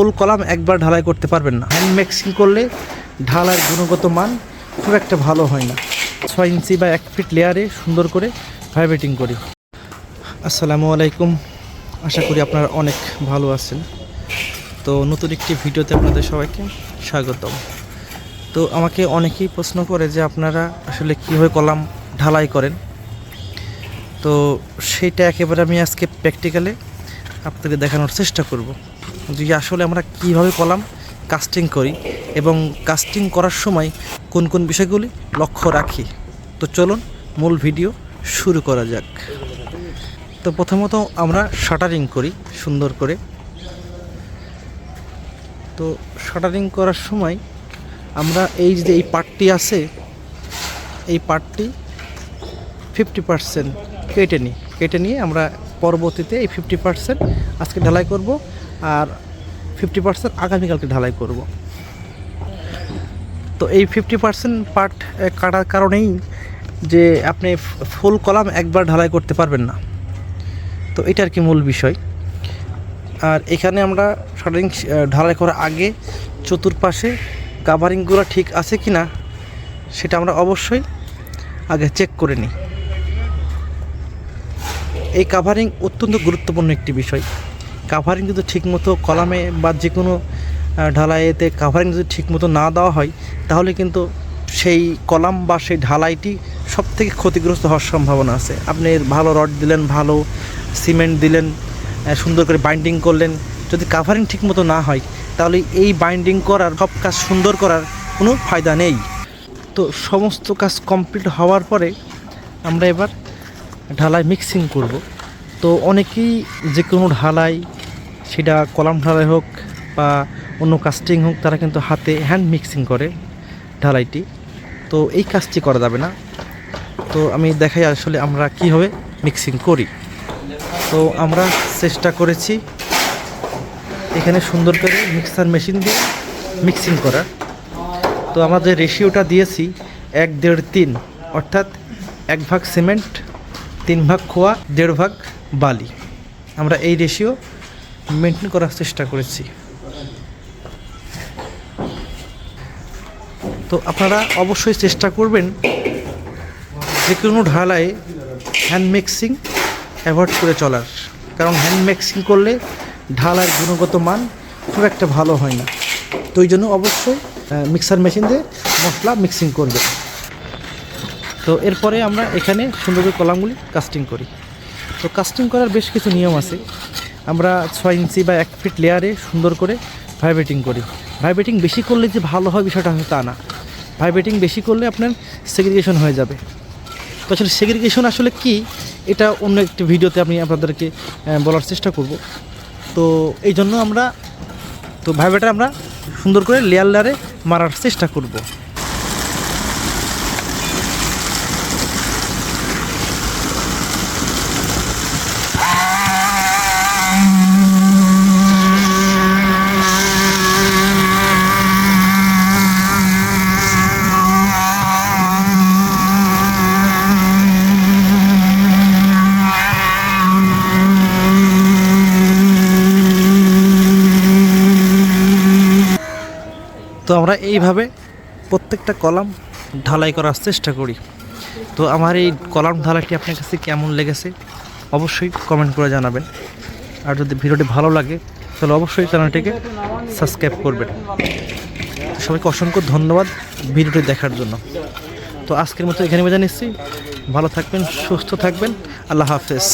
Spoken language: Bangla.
ফুল কলাম একবার ঢালাই করতে পারবেন না। হ্যান্ড মিক্সিং করলে ঢালাইয়ের গুণগত মান খুব একটা ভালো হয় না। ছয় ইঞ্চি বা এক ফিট লেয়ারে সুন্দর করে ভাইব্রেটিং করি। আসসালামু আলাইকুম। আশা করি আপনারা অনেক ভালো আছেন। তো নতুন একটি ভিডিওতে আপনাদের সবাইকে স্বাগতম। তো আমাকে অনেকেই প্রশ্ন করে যে আপনারা আসলে কীভাবে কলাম ঢালাই করেন? তো সেইটা একেবারে আমি আজকে প্র্যাকটিক্যালে আপনাকে দেখানোর চেষ্টা করব। যে আসলে আমরা কীভাবে কলাম কাস্টিং করি এবং কাস্টিং করার সময় কোন কোন বিষয়গুলি লক্ষ্য রাখি। তো চলুন মূল ভিডিও শুরু করা যাক। তো প্রথমত আমরা শাটারিং করি সুন্দর করে। তো শাটারিং করার সময় আমরা এই যে এই পার্টটি আছে, এই পার্টটি ফিফটি পার্সেন্ট কেটে নিই। কেটে নিয়ে আমরা পরবর্তীতে এই ফিফটি পার্সেন্ট আজকে ঢালাই করব। আর ফিফটি পার্সেন্ট আগামীকালকে ঢালাই করব। তো এই ফিফটি পার্সেন্ট পার্ট কাটার কারণেই যে আপনি ফুল কলাম একবার ঢালাই করতে পারবেন না। তো এটা আর কি মূল বিষয়। আর এখানে আমরা শাটারিং ঢালাই করার আগে চতুর্পাশে কাভারিংগুলো ঠিক আছে কি না সেটা আমরা অবশ্যই আগে চেক করে নিই। এই কাভারিং অত্যন্ত গুরুত্বপূর্ণ একটি বিষয়। কাভারিং যদি ঠিকমতো কলামে বা যে কোনো ঢালাইতে কাভারিং যদি ঠিকমতো না দেওয়া হয়, তাহলে কিন্তু সেই কলাম বা সেই ঢালাইটি সব থেকে ক্ষতিগ্রস্ত হওয়ার সম্ভাবনা আছে। আপনি ভালো রড দিলেন, ভালো সিমেন্ট দিলেন সুন্দর করে বাইন্ডিং করলেন, যদি কাভারিং ঠিকমতো না হয়, তাহলে এই বাইন্ডিং করার, সব কাজ সুন্দর করার কোনো ফায়দা নেই। তো সমস্ত কাজ কমপ্লিট হওয়ার পরে আমরা এবার ঢালাই মিক্সিং করব। তো অনেকেই যে কোনো ঢালাই সেটা কলাম ঢালাই হোক বা অন্য কাস্টিং হোক, তারা কিন্তু হাতে হ্যান্ড মিক্সিং করে ঢালাইটি। তো এই কাজটি করা যাবে না। তো আমি দেখাই আসলে আমরা কীভাবে মিক্সিং করি। তো আমরা চেষ্টা করেছি এখানে সুন্দর করে মিক্সার মেশিন দিয়ে মিক্সিং করার। তো আমরা যে রেশিওটা দিয়েছি, এক দেড় তিন, অর্থাৎ এক ভাগ সিমেন্ট তিন ভাগ খোয়া, দেড় ভাগ বালি। আমরা এই রেশিও মেনটেন করার চেষ্টা করেছি। তো আপনারা অবশ্যই চেষ্টা করবেন যে কোনো ঢালাই হ্যান্ড মিক্সিং অ্যাভয়েড করে চলার। কারণ হ্যান্ড মিক্সিং করলে ঢালার গুণগত মান খুব একটা ভালো হয় না। তো ওই জন্য অবশ্যই মিক্সার মেশিন দিয়ে মশলা মিক্সিং করবে তো এরপরে আমরা এখানে সুন্দর করে কলামগুলি কাস্টিং করি। তো কাস্টিং করার বেশ কিছু নিয়ম আছে। আমরা ছয় ইঞ্চি বা এক ফিট লেয়ারে সুন্দর করে ভাইব্রেটিং করি। ভাইব্রেটিং বেশি করলে যে ভালো হয় বিষয়টা তা না। ভাইব্রেটিং বেশি করলে আপনার সেগ্রিগেশন হয়ে যাবে। তো আসলে সেগ্রিগেশন আসলে কি? এটা অন্য একটি ভিডিওতে আমি আপনাদেরকে বলার চেষ্টা করব। তো এই জন্য আমরা, তো ভাইব্রেটার আমরা সুন্দর করে লেয়ার লেয়ারে মারার চেষ্টা করব। তো আমরা এইভাবে প্রত্যেকটা কলাম ঢালাই করার চেষ্টা করি। তো আমার এই কলাম ঢালাইটি আপনার কাছে কেমন লেগেছে অবশ্যই কমেন্ট করে জানাবেন। আর যদি ভিডিওটি ভালো লাগে, তাহলে অবশ্যই চ্যানেলটিকে সাবস্ক্রাইব করবেন। সবাইকে অসংখ্য ধন্যবাদ ভিডিওটি দেখার জন্য। তো আজকের মতো এখানে বেজা নিচ্ছি। ভালো থাকবেন, সুস্থ থাকবেন। আল্লাহ হাফেজ।